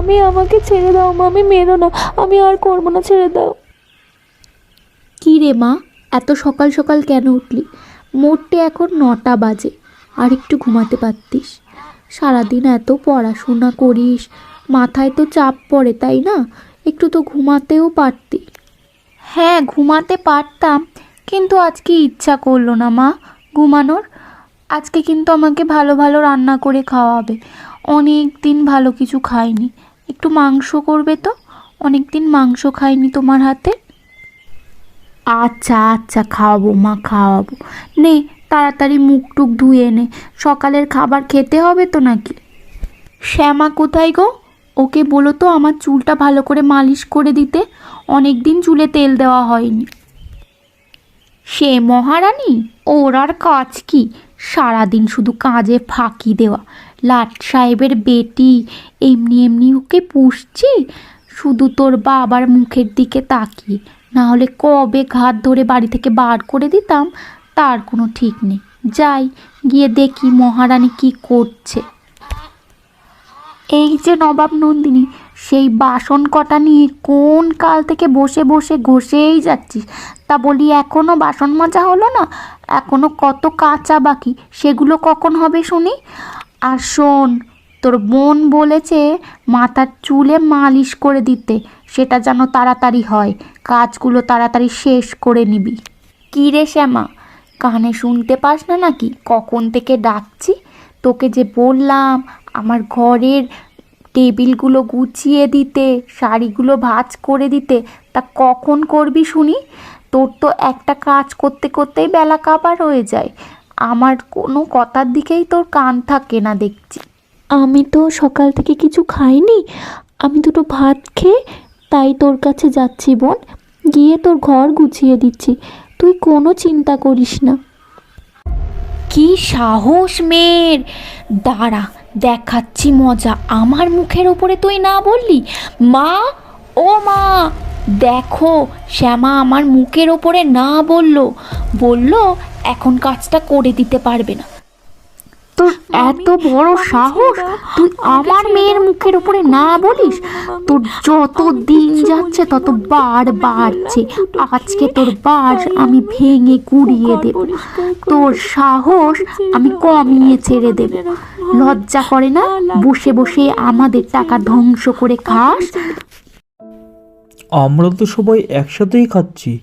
মামি আমাকে ছেড়ে দাও। মামি মেরো না। আমি আর করব না ছেড়ে দাও। কী রে মা? এত সকাল সকাল কেন উঠলি? মোটে এখন নটা বাজে। আর একটু ঘুমাতে পারতিস। সারাদিন এত পড়াশোনা করিস। মাথায় তো চাপ পড়ে তাই না? একটু তো ঘুমাতেও পারতি। হ্যাঁ ঘুমাতে পারতাম কিন্তু আজকে ইচ্ছা করল না মা ঘুমানোর। আজকে কিন্তু আমাকে ভালো ভালো রান্না করে খাওয়াবে। অনেক দিন ভালো কিছু খাইনি। একটু মাংস করবে তো? অনেক দিন মাংস খাইনি তোমার হাতে? আচ্ছা আচ্ছা খাওয়াবো মা, খাওয়াবো। নে, তাড়াতাড়ি মুখ টুক ধুয়ে নে। সকালের খাবার খেতে হবে তো নাকি? শ্যামা কোথায় গো? ওকে বলো তো আমার চুলটা ভালো করে মালিশ করে দিতে। অনেক দিন চুলে তেল দেওয়া হয়নি। সে মহারানী, ওর আর কাজ কি? সারাদিন শুধু কাজে ফাঁকি দেওয়া। লাট সাহেবের বেটি, এমনি এমনি ওকে পুষছি? শুধু তোর বাবার মুখের দিকে তাকিয়ে। না হলে কবে ঘাট ধরে বাড়ি থেকে বার করে দিতাম, তার কোনো ঠিক নেই। যাই, গিয়ে দেখি মহারানী কি করছে। এই যে নবাব নন্দিনী, সেই বাসন কটা নিয়ে কোন কাল থেকে বসে বসে ঘষেই যাচ্ছিস তা বলি এখনও বাসন মাজা হলো না? এখনও কত কাঁচা বাকি, সেগুলো কখন হবে শুনি? আর শোন, তোর বোন বলেছে মাথার চুলে মালিশ করে দিতে, সেটা যেন তাড়াতাড়ি হয়। কাজগুলো তাড়াতাড়ি শেষ করে নিবি। কী রে শ্যামা, কানে শুনতে পাস না নাকি? কখন থেকে ডাকছি? তোকে যে বললাম, আমার ঘরের টেবিলগুলো গুছিয়ে দিতে, শাড়িগুলো ভাঁজ করে দিতে, তা কখন করবি শুনি? তোর তো একটা কাজ করতে করতেই বেলা কাবার হয়ে যায়। আমার কোনো কথার দিকেই তোর কান থাকে না দেখছি। আমি তো সকাল থেকে কিছু খাইনি। আমি দুটো ভাত খেয়ে তাই তোর কাছে যাচ্ছি বোন। গিয়ে তোর ঘর গুছিয়ে দিচ্ছি। তুই কোনো চিন্তা করিস না। কি সাহস মেয়ের! দাঁড়া দেখাচ্ছি মজা। আমার মুখের ওপরে তুই না বললি? মা ও মা! দেখো শ্যামা আমার মুখের ওপরে না বলল। বলল এখন কাজটা করে দিতে পারবে না। তোর এত বড় সাহস? তুই আমার মেয়ের মুখের উপরে না বলিস? তোর যত দিন যাচ্ছে তত বার বাড়ছে। আজকে তোর বাস আমি ভেঙে কুড়িয়ে দেব। তোর সাহস আমি কমিয়ে ছেড়ে দেব। লজ্জা করে না? বসে বসে আমাদের টাকা ধ্বংস করে খাস? আমরা তো সবাই একসাথেই খাচ্ছি।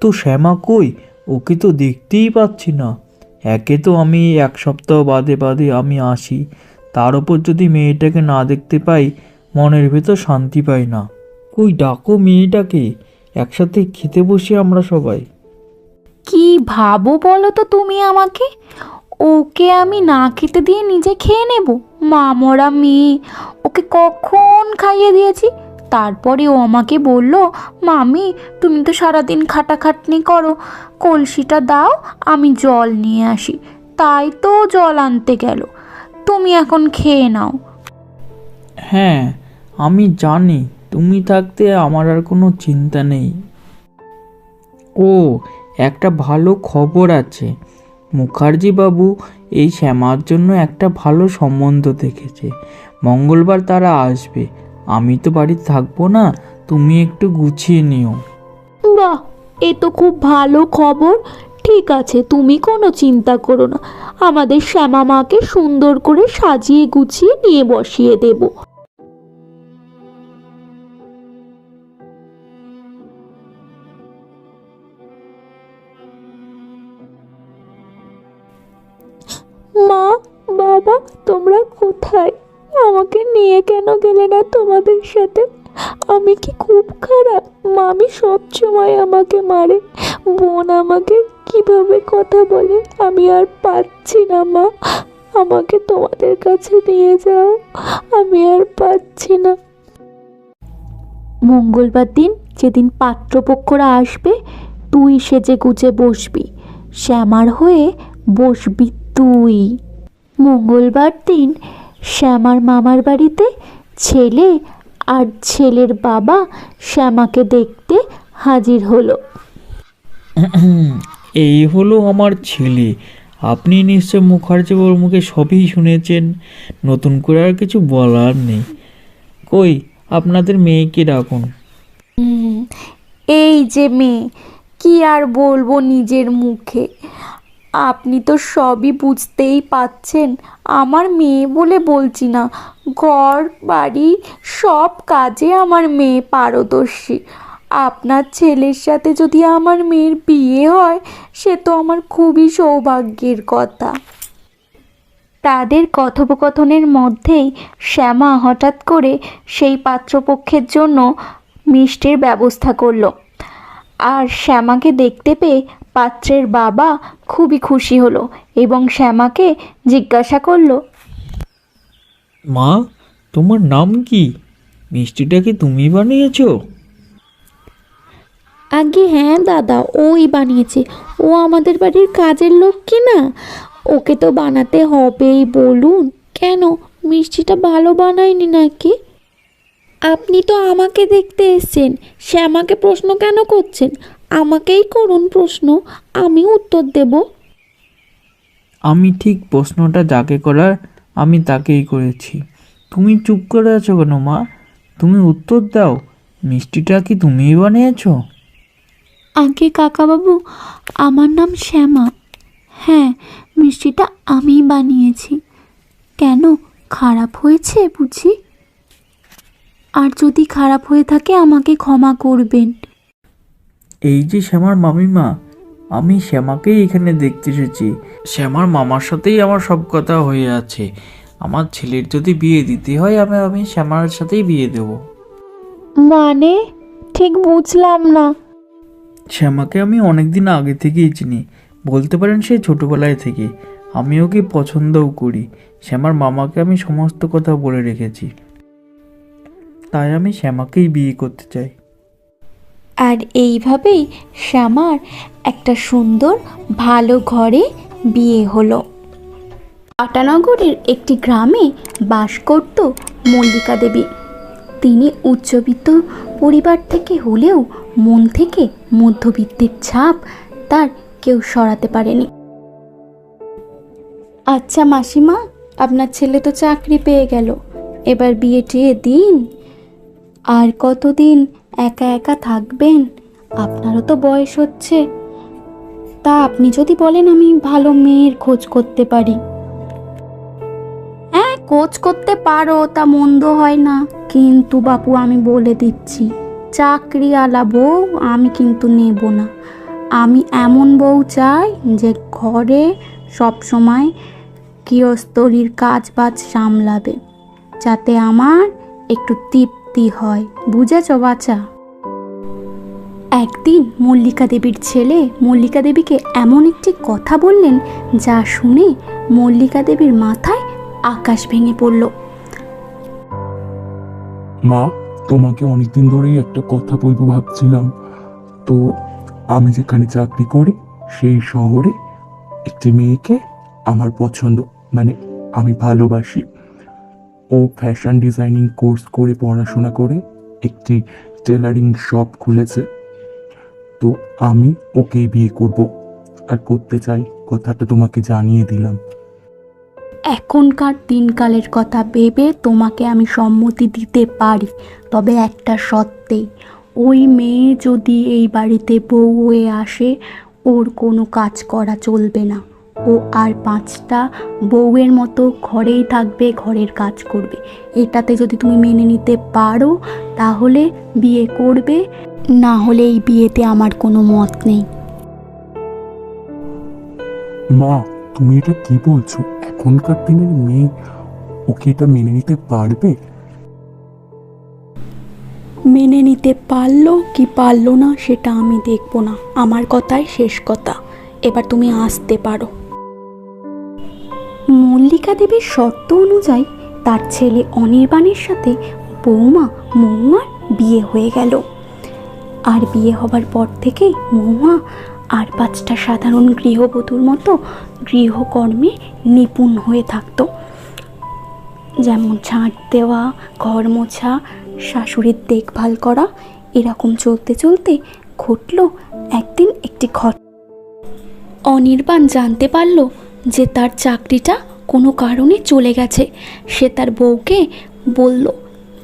তো শ্যামা কই? ওকে তো দেখতেই পাচ্ছি না। একে তো আমি এক সপ্তাহ বাদে বাদে আমি আসি। তার ওপর যদি মেয়েটাকে না দেখতে পাই, মনের ভেতর শান্তি পাই না। কই ডাকো মেয়েটাকে, একসাথে খেতে বসি আমরা সবাই। কি ভাবো বলো তো তুমি আমাকে? ওকে আমি না খেতে দিয়ে নিজে খেয়ে নেব? মামরা মেয়ে, ওকে কখন খাইয়ে দিয়েছি? তারপরে ও আমাকে বলল, মামি, তুমি তো সারাদিন খাটাখাটনি করো। কলসিটা দাও, আমি জল নিয়ে আসি। তাই তো জল আনতে গেল। তুমি এখন খেয়ে নাও। হ্যাঁ আমি জানি, তুমি থাকতে আমার আর কোনো চিন্তা নেই। ও, একটা ভালো খবর আছে। মুখার্জি বাবু এই শ্যামার জন্য একটা ভালো সম্বন্ধ দেখেছে। মঙ্গলবার তারা আসবে। আমি তো বাড়িতে থাকব না, তুমি একটু গুছিয়ে নিও। বাহ, এ তো খুব ভালো খবর। ঠিক আছে, তুমি কোনো চিন্তা করো না। আমাদের শ্যামা মাকে সুন্দর করে সাজিয়ে গুছিয়ে নিয়ে বসিয়ে দেব। নিয়ে কেন গেলে না তোমাদের সাথে? আমি কি খুব খারাপ? মামি সব সময় আমাকে মারে। বোন আমাকে কীভাবে কথা বলে? আমি আর পাচ্ছি না, মা। আমাকে তোমাদের কাছে নিয়ে যাও। আমি আর পাচ্ছি না। মঙ্গলবার দিন যেদিন পাত্রপক্ষরা আসবে, তুই সেজে গুজে বসবি। শ্যামার হয়ে বসবি তুই। মঙ্গলবার দিন শ্যামার মামার বাড়িতে ছেলে আর ছেলের বাবা শ্যামাকে দেখতে হাজির হলো। এই হলো আমার ছেলে। আপনি নিশ্চয় মুখার্জি বাবুর মুখে সবই শুনেছেন। নতুন করে আর কিছু বলার নেই। কই আপনাদের মেয়েকে ডাকুন। এই যে মেয়ে কি আর বলব নিজের মুখে? আপনি তো সবই বুঝতেই পাচ্ছেন। আমার মেয়ে বলে বলছি না। ঘর, বাড়ি, সব কাজে আমার মেয়ে পারদর্শী। আপনার ছেলের সাথে যদি আমার মেয়ের বিয়ে হয়, সে তো আমার খুবই সৌভাগ্যের কথা। তাদের কথোপকথনের মধ্যেই শ্যামা হঠাৎ করে সেই পাত্রপক্ষের জন্য মিষ্টির ব্যবস্থা করল। আর শ্যামাকে দেখতে পেয়ে পাত্রের বাবা খুবই খুশি হলো এবং শ্যামাকে জিজ্ঞাসা করল মা তোমার নাম কি? মিষ্টিটা কি তুমি বানিয়েছো? আগে হ্যাঁ দাদা ওই বানিয়েছে। ও আমাদের বাড়ির কাজের লোক কি না? ওকে তো বানাতে হবেই বলুন। কেন? মিষ্টিটা ভালো বানায়নি নাকি? আপনি তো আমাকে দেখতে এসছেন। শ্যামাকে প্রশ্ন কেন করছেন? আমাকেই করুন প্রশ্ন আমি উত্তর দেব। আমি ঠিক প্রশ্নটা যাকে করার আমি তাকেই করেছি। তুমি চুপ করে আছো কেন মা? তুমি উত্তর দাও। মিষ্টিটা কি তুমিই বানিয়েছো? আগে কাকাবাবু আমার নাম শ্যামা। হ্যাঁ মিষ্টিটা আমিই বানিয়েছি। কেন খারাপ হয়েছে বুঝি? আর যদি খারাপ হয়ে থাকে আমাকে ক্ষমা করবেন। এই যে শ্যামার মামিমা আমি শ্যামাকেই এখানে দেখতে এসেছি। শ্যামার মামার সাথেই আমার সব কথা হয়ে আছে। আমার ছেলের যদি বিয়ে দিতে হয় আমি আমি শ্যামার সাথেই বিয়ে দেব। মানে? ঠিক বুঝলাম না। শ্যামাকে আমি অনেক দিন আগে থেকেই চিনি। বলতে পারেন সে ছোটবেলায় থেকে। আমি ওকে পছন্দও করি। শ্যামার মামাকে আমি সমস্ত কথা বলে রেখেছি। তাই আমি শ্যামাকেই বিয়ে করতে চাই। আর এইভাবেই শ্যামার একটা সুন্দর, ভালো ঘরে বিয়ে হলো। পাটানগরের একটি গ্রামে বাস করত মল্লিকা দেবী। তিনি উচ্চবিত্ত পরিবার থেকে হলেও মন থেকে মধ্যবিত্তের ছাপ তার কেউ সরাতে পারেনি। আচ্ছা মাসিমা, আপনার ছেলে তো চাকরি পেয়ে গেল। এবার বিয়ে টিয়ে দিন আর কতদিন একা একা থাকবেন? আপনারও তো বয়স হচ্ছে। তা আপনি যদি বলেন আমি ভালো মেয়ের খোঁজ করতে পারি। হ্যাঁ খোঁজ করতে পারো, তা মন্দ হয় না। কিন্তু বাপু, আমি বলে দিচ্ছি, চাকরিওয়ালা বউ আমি কিন্তু নেব না। আমি এমন বউ চাই যে ঘরে সব সময় গৃহস্থলীর কাজ বাজ সামলাবে, যাতে আমার একটু তৃপ্তি হয়, বুঝেছ বাচ্চা? একদিন মল্লিকা দেবীর ছেলে মল্লিকা দেবীকে এমন একটি কথা বললেন যা শুনে মল্লিকা দেবীর মাথায় আকাশ ভেঙে পড়ল। মা, তোমাকে অনেকদিন ধরেই একটা কথা বলব ভাবছিলাম। তো আমি যেখানে চাকরি করি, সেই শহরে একটি মেয়েকে আমার পছন্দ মানে আমি ভালোবাসি। ও ফ্যাশন ডিজাইনিং কোর্স করে পড়াশোনা করে একটি টেলারিং শপ খুলেছে। তো আমি ওকেই বিয়ে করব আর করতে চাই কথাটা তোমাকে জানিয়ে দিলাম। এখনকার দিনকালের কথা ভেবে তোমাকে আমি সম্মতি দিতে পারি, তবে একটা সত্ত্বেই ওই মেয়ে যদি এই বাড়িতে বউ হয়ে আসে, ওর কোনো কাজ করা চলবে না। ও আর পাঁচটা বউয়ের মতো ঘরেই থাকবে ঘরের কাজ করবে। এটাতে যদি তুমি মেনে নিতে পারো তাহলে বিয়ে করবে। না হলে এই বিয়েতে আমার কোনো মত নেই। মা তুমি এটা কি বলছো? এখনকার দিনের মেয়ে ওকে এটা মেনে নিতে পারবে? মেনে নিতে পারল কি পারল না সেটা আমি দেখব না। আমার কথাই শেষ কথা। এবার তুমি আসতে পারো। মল্লিকা দেবীর শর্ত অনুযায়ী তার ছেলে অনির্বাণের সাথে বৌমা মৌমার বিয়ে হয়ে গেল। আর বিয়ে হবার পর থেকে মৌমা আর পাঁচটা সাধারণ গৃহবধূর মতো গৃহকর্মে নিপুণ হয়ে থাকতো। যেমন ঝাঁট দেওয়া, ঘর মোছা, শাশুড়ির দেখভাল করা, এরকম চলতে চলতে ঘটল একদিন একটি ঘট অনির্বাণ জানতে পারল যে তার চাকরিটা কোনো কারণে চলে গেছে। সে তার বউকে বলল,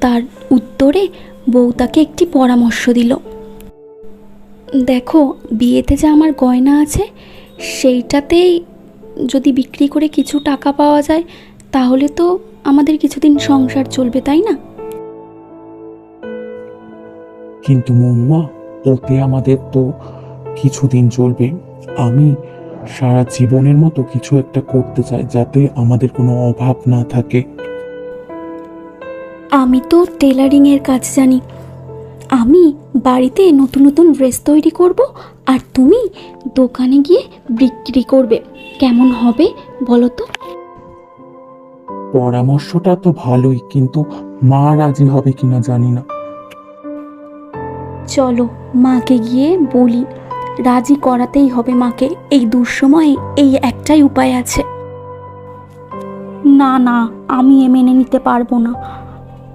তার উত্তরে বউ তাকে একটি পরামর্শ দিল। দেখো, বিয়েতে যা আমার গয়না আছে, সেইটাতেই যদি বিক্রি করে কিছু টাকা পাওয়া যায়, তাহলে তো আমাদের কিছুদিন সংসার চলবে, তাই না? কিন্তু মৌমা ওতে আমাদের তো কিছুদিন চলবে। আমি সারা জীবনের মতো কিছু একটা করতে চাই যাতে আমাদের কোনো অভাব না থাকে। আমি তো টেলারিংয়ের কাজ জানি। আমি বাড়িতে নতুন নতুন ড্রেস তৈরি করব আর তুমি দোকানে গিয়ে বিক্রি করবে। কেমন হবে বলো তো? পরামর্শটা তো ভালোই কিন্তু মা রাজি হবে কিনা জানি না। চলো মাকে গিয়ে বলি। রাজি করাতেই হবে মাকে। এই দুঃসময়ে এই একটাই উপায় আছে। না না, আমি এ মেনে নিতে পারব না।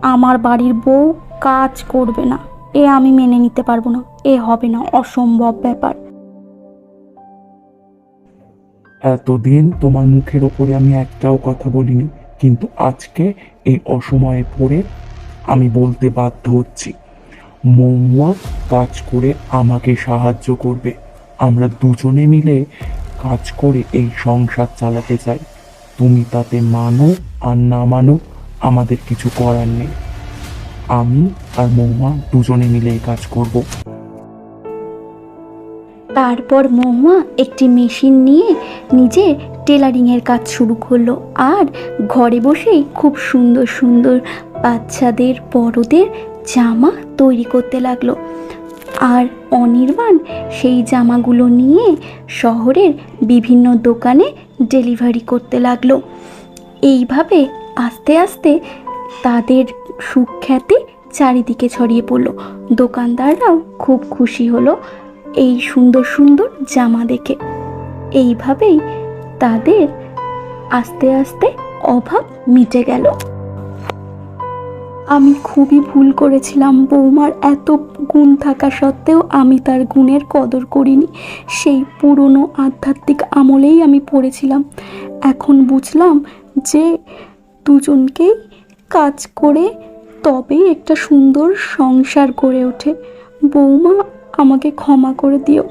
আমার বাড়ির বউ কাজ করবে না। এ আমি মেনে নিতে পারব না। এ হবে না অসম্ভব ব্যাপার। এতদিন তোমার মুখের ওপরে আমি একটাও কথা বলিনি, কিন্তু আজকে এই অসময়ে পড়ে আমি বলতে বাধ্য হচ্ছি। মৌয়া কাজ করে আমাকে সাহায্য করবে। আমরা দুজনে মিলে কাজ করে এই সংসার চালাতে চাই। তুমি তাতে মানো আর না মানো, আমাদের কিছু করার নেই। আমি আর মৌমা দুজনে মিলে এই কাজ করব। তারপর মহুয়া একটি মেশিন নিয়ে নিজে টেলারিংয়ের কাজ শুরু করল আর ঘরে বসেই খুব সুন্দর সুন্দর বাচ্চাদের, বড়দের জামা তৈরি করতে লাগল। আর অনির্বাণ সেই জামাগুলো নিয়ে শহরের বিভিন্ন দোকানে ডেলিভারি করতে লাগল। এইভাবে আস্তে আস্তে তাদের সুখ্যাতি চারিদিকে ছড়িয়ে পড়ল। দোকানদাররাও খুব খুশি হলো এই সুন্দর সুন্দর জামা দেখে। এইভাবেই তাদের আস্তে আস্তে অভাব মিটে গেল। আমি খুবই ভুল করেছিলাম, বৌমার এত গুণ থাকা সত্ত্বেও আমি তার গুণের কদর করিনি। সেই পুরনো আধ্যাত্মিক আমলেই আমি পড়েছিলাম। এখন বুঝলাম যে দুজনকেই কাজ করে তবেই একটা সুন্দর সংসার গড়ে ওঠে। বৌমা, আমাকে ক্ষমা করে দিও।